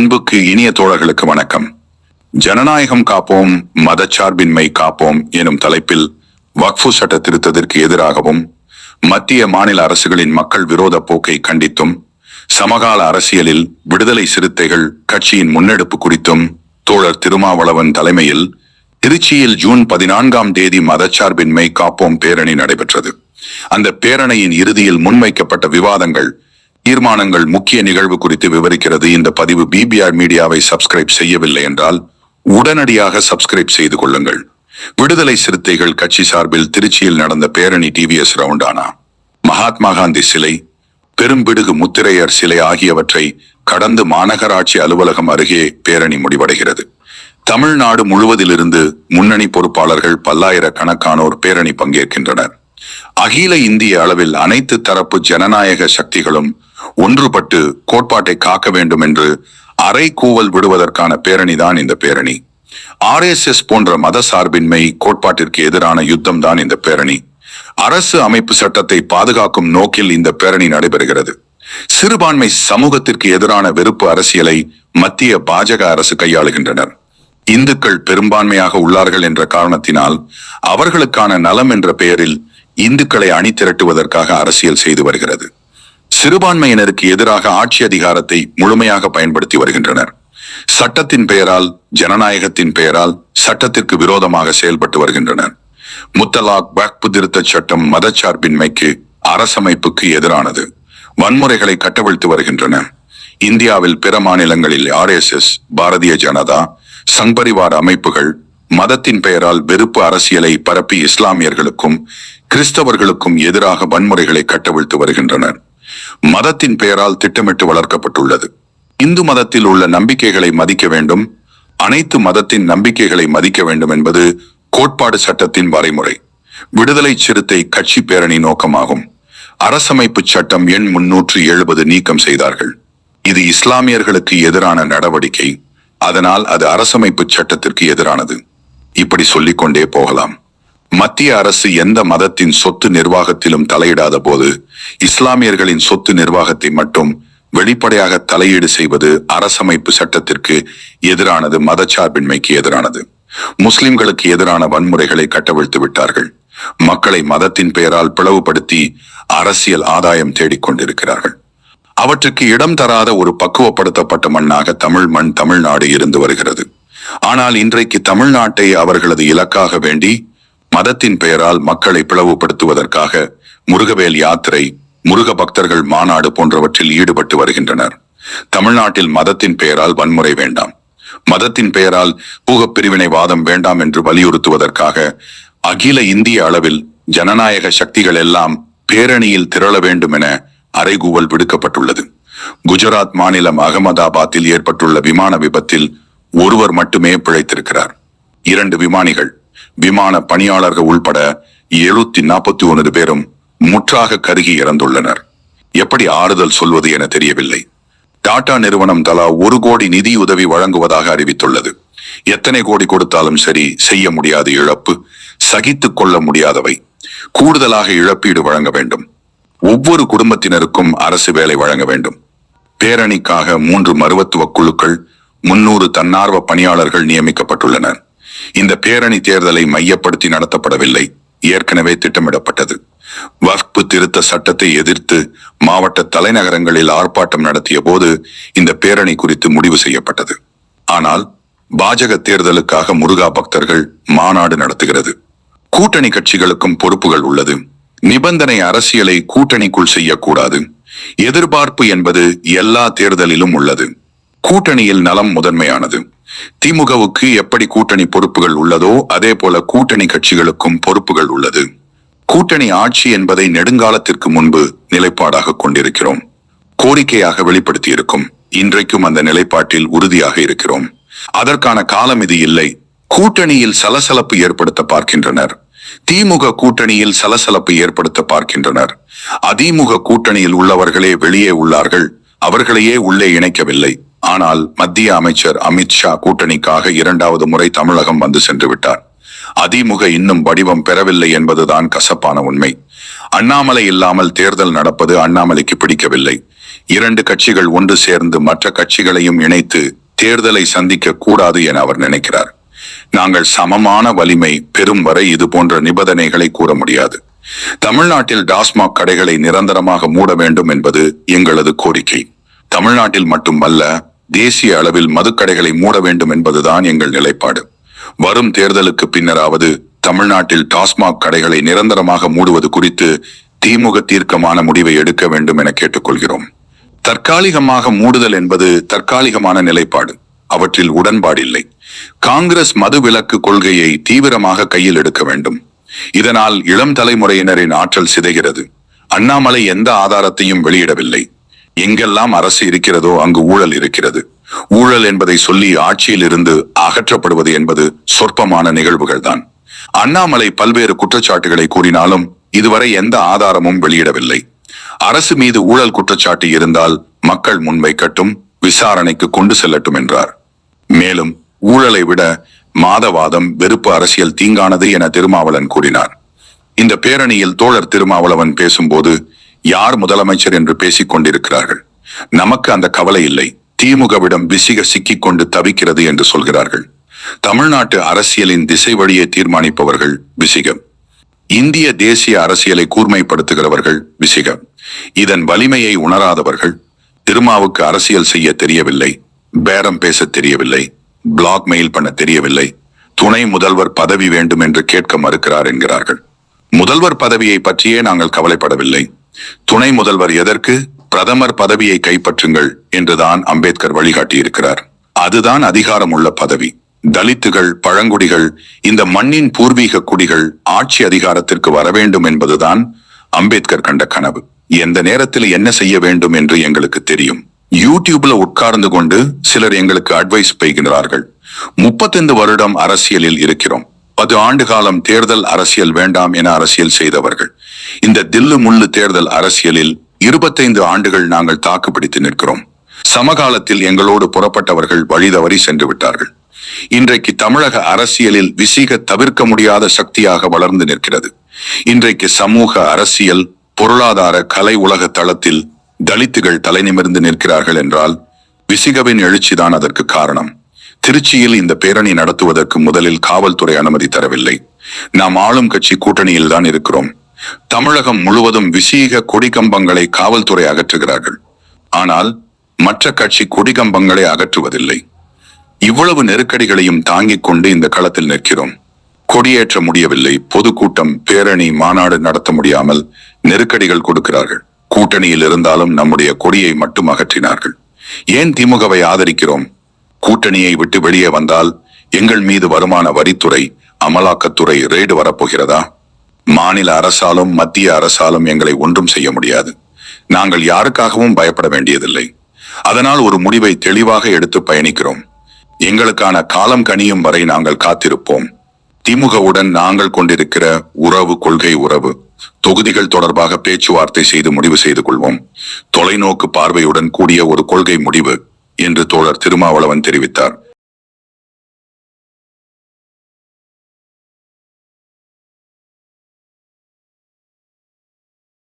அன்புக்கு இனிய தோழர்களுக்கு வணக்கம். ஜனநாயகம் காப்போம் மதச்சார்பின்மை காப்போம் எனும் தலைப்பில் வக்ஃபு சட்ட திருத்தத்திற்கு எதிராகவும் மத்திய மாநில அரசுகளின் மக்கள் விரோத போக்கை கண்டித்தும் சமகால அரசியலில் விடுதலை சிறுத்தைகள் கட்சியின் முன்னெடுப்பு குறித்தும் தோழர் திருமாவளவன் தலைமையில் திருச்சியில் ஜூன் பதினான்காம் தேதி மதச்சார்பின்மை காப்போம் பேரணி நடைபெற்றது. அந்த பேரணியின் இறுதியில் முன்வைக்கப்பட்ட விவாதங்கள் தீர்மானங்கள் முக்கிய நிகழ்வு குறித்து விவரிக்கிறது. இந்த பதிவு பிபிஆர் மீடியாவை சப்ஸ்கிரைப் செய்யவில்லை என்றால் உடனடியாக சப்ஸ்கிரைப் செய்து கொள்ளுங்கள். விடுதலை சிறுத்தைகள் கட்சி சார்பில் திருச்சியில் நடந்த பேரணி டிவிஎஸ் ரவுண்டானா மகாத்மா காந்தி சிலை பெரும்பிடுகு முத்திரையர் சிலை ஆகியவற்றை கடந்து மாநகராட்சி அலுவலகம் அருகே பேரணி முடிவடைகிறது. தமிழ்நாடு முழுவதிலிருந்து முன்னணி பொறுப்பாளர்கள் பல்லாயிரக்கணக்கானோர் பேரணி பங்கேற்கின்றனர். அகில இந்திய அளவில் அனைத்து தரப்பு ஜனநாயக சக்திகளும் ஒன்றுபட்டு கோட்பாட்டை காக்க வேண்டும் என்று அரை கூவல் விடுவதற்கான பேரணிதான் இந்த பேரணி. ஆர்எஸ்எஸ் போன்ற மத சார்பின்மை கோட்பாட்டிற்கு எதிரான யுத்தம் தான் இந்த பேரணி. அரசு அமைப்பு சட்டத்தை பாதுகாக்கும் நோக்கில் இந்த பேரணி நடைபெறுகிறது. சிறுபான்மை சமூகத்திற்கு எதிரான வெறுப்பு அரசியலை மத்திய பாஜக அரசு கையாளுகின்றனர். இந்துக்கள் பெரும்பான்மையாக உள்ளார்கள் என்ற காரணத்தினால் அவர்களுக்கான நலம் என்ற பெயரில் இந்துக்களை அணி திரட்டுவதற்காக அரசியல் செய்து வருகிறது. சிறுபான்மையினருக்கு எதிராக ஆட்சி அதிகாரத்தை முழுமையாக பயன்படுத்தி வருகின்றனர். சட்டத்தின் பெயரால் ஜனநாயகத்தின் பெயரால் சட்டத்திற்கு விரோதமாக செயல்பட்டு வருகின்றனர். முத்தலாக் வக்பு திருத்த சட்டம் மதச்சார்பின்மைக்கு அரசமைப்புக்கு எதிரானது. வன்முறைகளை கட்டவிழ்த்து வருகின்றன. இந்தியாவில் பிற மாநிலங்களில் ஆர்எஸ்எஸ் பாரதிய ஜனதா சங்பரிவார அமைப்புகள் மதத்தின் பெயரால் வெறுப்பு அரசியலை பரப்பி இஸ்லாமியர்களுக்கும் கிறிஸ்தவர்களுக்கும் எதிராக வன்முறைகளை கட்டவிழ்த்து வருகின்றனர். மதத்தின் பெயரால் திட்டமிட்டு வளர்க்கப்பட்டுள்ளது. இந்து மதத்தில் உள்ள நம்பிக்கைகளை மதிக்க வேண்டும். அனைத்து மதத்தின் நம்பிக்கைகளை மதிக்க வேண்டும் என்பது கோட்பாடு சட்டத்தின் வரைமுறை. விடுதலை சிறுத்தை கட்சி பேரணி நோக்கமாகும். அரசமைப்பு சட்டம் எண் முன்னூற்று எழுபது நீக்கம் செய்தார்கள். இது இஸ்லாமியர்களுக்கு எதிரான நடவடிக்கை. அதனால் அது அரசமைப்பு சட்டத்திற்கு எதிரானது. இப்படி சொல்லிக்கொண்டே போகலாம். மத்திய அரசு எந்த மதத்தின் சொத்து நிர்வாகத்திலும் தலையிடாத போது இஸ்லாமியர்களின் சொத்து நிர்வாகத்தை மட்டும் வெளிப்படையாக தலையீடு செய்வது அரசமைப்பு சட்டத்திற்கு எதிரானது மதச்சார்பின்மைக்கு எதிரானது. முஸ்லிம்களுக்கு எதிரான வன்முறைகளை கட்டவிழ்த்து விட்டார்கள். மக்களை மதத்தின் பெயரால் பிளவுபடுத்தி அரசியல் ஆதாயம் தேடிக்கொண்டிருக்கிறார்கள் அவற்றுக்கு இடம் தராத ஒரு பக்குவப்படுத்தப்பட்ட மண்ணாக தமிழ் மண் தமிழ்நாடு இருந்து வருகிறது. ஆனால் இன்றைக்கு தமிழ்நாட்டை அவர்களது இலக்காக வேண்டி மதத்தின் பெயரால் மக்களை பிளவுபடுத்துவதற்காக முருகவேல் யாத்திரை முருக பக்தர்கள் மாநாடு போன்றவற்றில் ஈடுபட்டு வருகின்றனர். தமிழ்நாட்டில் மதத்தின் பெயரால் வன்முறை வேண்டாம். மதத்தின் பெயரால் பூகப் பிரிவினைவாதம் வேண்டாம் என்று வலியுறுத்துவதற்காக அகில இந்திய அளவில் ஜனநாயக சக்திகள் எல்லாம் பேரணியில் திரள வேண்டும் என அறைகூவல் விடுக்கப்பட்டுள்ளது. குஜராத் மாநிலம் அகமதாபாத்தில் ஏற்பட்டுள்ள விமான விபத்தில் ஒருவர் மட்டுமே பிழைத்திருக்கிறார். இரண்டு விமானிகள் விமான பணியாளர்கள் உள்பட எழுநூத்தி நாற்பத்தி ஒன்பது பேரும் முற்றாக கருகி இறந்துள்ளனர். எப்படி ஆறுதல் சொல்வது என தெரியவில்லை. டாடா நிறுவனம் தலா ஒரு கோடி நிதி உதவி வழங்குவதாக அறிவித்துள்ளது. எத்தனை கோடி கொடுத்தாலும் சரி செய்ய முடியாத இழப்பு சகித்துக் கொள்ள முடியாதவை. கூடுதலாக இழப்பீடு வழங்க வேண்டும். ஒவ்வொரு குடும்பத்தினருக்கும் அரசு வேலை வழங்க வேண்டும். பேரணிக்காக மூன்று மருவத்துவ குழுக்கள் முன்னூறு தன்னார்வ பணியாளர்கள் நியமிக்கப்பட்டுள்ளனர். இந்த பேரணி தேர்தலை மையப்படுத்தி நடத்தப்படவில்லை. ஏற்கனவே திட்டமிடப்பட்டது. வக்பு திருத்த சட்டத்தை எதிர்த்து மாவட்ட தலைநகரங்களில் ஆர்ப்பாட்டம் நடத்திய போது இந்த பேரணி குறித்து முடிவு செய்யப்பட்டது. ஆனால் பாஜக தேர்தலுக்காக முருகா பக்தர்கள் மாநாடு நடத்துகிறது. கூட்டணி கட்சிகளுக்கும் பொறுப்புகள் உள்ளது. நிபந்தனை அரசியலை கூட்டணிக்குள் செய்யக்கூடாது. எதிர்பார்ப்பு என்பது எல்லா தேர்தலிலும் உள்ளது. கூட்டணியில் நலம் முதன்மையானது. திமுகவுக்கு எப்படி கூட்டணி பொறுப்புகள் உள்ளதோ அதே போல கூட்டணி கட்சிகளுக்கும் பொறுப்புகள் உள்ளது. கூட்டணி ஆட்சி என்பதை நெடுங்காலத்திற்கு முன்பு நிலைப்பாடாக கொண்டிருக்கிறோம். கோரிக்கையாக வெளிப்படுத்தி இருக்கும் இன்றைக்கும் அந்த நிலைப்பாட்டில் உறுதியாக இருக்கிறோம். அதற்கான காலம் இது இல்லை. கூட்டணியில் சலசலப்பு ஏற்படுத்த பார்க்கின்றனர். திமுக கூட்டணியில் சலசலப்பு ஏற்படுத்த பார்க்கின்றனர். அதிமுக கூட்டணியில் உள்ளவர்களே வெளியே உள்ளார்கள். அவர்களையே உள்ளே இணைக்கவில்லை. ஆனால் மத்திய அமைச்சர் அமித்ஷா கூட்டணிக்காக இரண்டாவது முறை தமிழகம் வந்து சென்று விட்டார். அதிமுக இன்னும் வடிவம் பெறவில்லை என்பதுதான் கசப்பான உண்மை. அண்ணாமலை இல்லாமல் தேர்தல் நடப்பது அண்ணாமலைக்கு பிடிக்கவில்லை. இரண்டு கட்சிகள் ஒன்று சேர்ந்து மற்ற கட்சிகளையும் இணைத்து தேர்தலை சந்திக்க கூடாது என அவர் நினைக்கிறார். நாங்கள் சமமான வலிமை பெறும் வரை இது போன்ற நிபந்தனைகளை கூற முடியாது. தமிழ்நாட்டில் டாஸ்மாக் கடைகளை நிரந்தரமாக மூட வேண்டும் என்பது எங்களது கோரிக்கை. தமிழ்நாட்டில் மட்டுமல்ல தேசிய அளவில் மதுக்கடைகளை மூட வேண்டும் என்பதுதான் எங்கள் நிலைப்பாடு. வரும் தேர்தலுக்கு பின்னராவது தமிழ்நாட்டில் டாஸ்மாக் கடைகளை நிரந்தரமாக மூடுவது குறித்து திமுக தீர்க்கமான முடிவை எடுக்க வேண்டும் என கேட்டுக்கொள்கிறோம். தற்காலிகமாக மூடுதல் என்பது தற்காலிகமான நிலைப்பாடு. அவற்றில் உடன்பாடில்லை காங்கிரஸ் மது விலக்கு கொள்கையை தீவிரமாக கையில் எடுக்க வேண்டும். இதனால் இளம் தலைமுறையினரின் ஆற்றல் சிதைகிறது. அண்ணாமலை எந்த ஆதாரத்தையும் வெளியிடவில்லை. எங்கெல்லாம் அரசு இருக்கிறதோ அங்கு ஊழல் இருக்கிறது. ஊழல் என்பதை சொல்லி ஆட்சியில் இருந்து அகற்றப்படுவது என்பது சொற்பமான நிகழ்வுகள்தான். அண்ணாமலை பல்வேறு குற்றச்சாட்டுகளை கூறினாலும் இதுவரை எந்த ஆதாரமும் வெளியிடவில்லை. அரசு மீது ஊழல் குற்றச்சாட்டு இருந்தால் மக்கள் முன்வைக்கட்டும் விசாரணைக்கு கொண்டு செல்லட்டும் என்றார். மேலும் ஊழலை விட மாதவாதம் வெறுப்பு அரசியல் தீங்கானது என திருமாவளன் கூறினார். இந்த பேரணியில் தோழர் திருமாவளவன் பேசும்போது யார் முதலமைச்சர் என்று பேசிக் கொண்டிருக்கிறார்கள்? நமக்கு அந்த கவலை இல்லை. திமுகவிடம் விசிக சிக்கிக் கொண்டு தவிக்கிறது என்று சொல்கிறார்கள். தமிழ்நாட்டு அரசியலின் திசை வழியை தீர்மானிப்பவர்கள் விசிகம். இந்திய தேசிய அரசியலை கூர்மைப்படுத்துகிறவர்கள் விசிகம். இதன் வலிமையை உணராதவர்கள். திருமாவுக்கு அரசியல் செய்ய தெரியவில்லை. பேரம் பேச தெரியவில்லை. பிளாக் மெயில் பண்ண தெரியவில்லை. துணை முதல்வர் பதவி வேண்டும் என்று கேட்க மறுக்கிறார் என்கிறார்கள். முதல்வர் பதவியை பற்றியே நாங்கள் கவலைப்படவில்லை. துணை முதல்வர் எதற்கு? பிரதமர் பதவியை கைப்பற்றுங்கள் என்றுதான் அம்பேத்கர் வழிகாட்டியிருக்கிறார். அதுதான் அதிகாரம் உள்ள பதவி. தலித்துகள் பழங்குடிகள் இந்த மண்ணின் பூர்வீக குடிகள் ஆட்சி அதிகாரத்திற்கு வர வேண்டும் என்பதுதான் அம்பேத்கர் கண்ட கனவு. எந்த நேரத்தில் என்ன செய்ய வேண்டும் என்று எங்களுக்கு தெரியும். யூடியூப்ல உட்கார்ந்து கொண்டு சிலர் எங்களுக்கு அட்வைஸ் பெய்கிறார்கள் முப்பத்தைந்து வருடம் அரசியலில் இருக்கிறோம். பத்து ஆண்டு காலம் தேர்தல் அரசியல் வேண்டாம் என அரசியல் செய்தவர்கள். இந்த தில்லு முள்ளு தேர்தல் அரசியலில் இருபத்தைந்து ஆண்டுகள் நாங்கள் தாக்குப்பிடித்து நிற்கிறோம். சமகாலத்தில் எங்களோடு புறப்பட்டவர்கள் வழிதவறி சென்று விட்டார்கள். இன்றைக்கு தமிழக அரசியலில் விசிக தவிர்க்க முடியாத சக்தியாக வளர்ந்து நிற்கிறது. இன்றைக்கு சமூக அரசியல் பொருளாதார கலை உலக தளத்தில் தலித்துகள் தலைநிமிர்ந்து நிற்கிறார்கள் என்றால் விசிகவின் எழுச்சிதான் அதற்கு காரணம். திருச்சியில் இந்த பேரணி நடத்துவதற்கு முதலில் காவல்துறை அனுமதி தரவில்லை. நாம் ஆளும் கட்சி கூட்டணியில் தான் இருக்கிறோம். தமிழகம் முழுவதும் விசீக கொடிகம்பங்களை காவல்துறை அகற்றுகிறார்கள். ஆனால் மற்ற கட்சி கொடிகம்பங்களை அகற்றுவதில்லை. இவ்வளவு நெருக்கடிகளையும் தாங்கிக் கொண்டு இந்த களத்தில் நிற்கிறோம். கொடியேற்ற முடியவில்லை. பொதுக்கூட்டம் பேரணி மாநாடு நடத்த முடியாமல் நெருக்கடிகள் கொடுக்கிறார்கள். கூட்டணியில் இருந்தாலும் நம்முடைய கொடியை மட்டும் அகற்றினார்கள். ஏன் திமுகவை ஆதரிக்கிறோம்? கூட்டணியை விட்டு வெளியே வந்தால் எங்கள் மீது வருமான வரித்துறை அமலாக்கத்துறை ரேடு வரப்போகிறதா? மாநில அரசாலும் மத்திய அரசாலும் எங்களை ஒன்றும் செய்ய முடியாது. நாங்கள் யாருக்காகவும் பயப்பட வேண்டியதில்லை. அதனால் ஒரு முடிவை தெளிவாக எடுத்து பயணிக்கிறோம். எங்களுக்கான காலம் கனியும் வரை நாங்கள் காத்திருப்போம். திமுகவுடன் நாங்கள் கொண்டிருக்கிற உறவு கொள்கை உறவு. தொகுதிகள் தொடர்பாக பேச்சுவார்த்தை செய்து முடிவு செய்து கொள்வோம். தொலைநோக்கு பார்வையுடன் கூடிய ஒரு கொள்கை முடிவு. என்று தோழர் திருமாவளவன் தெரிவித்தார்.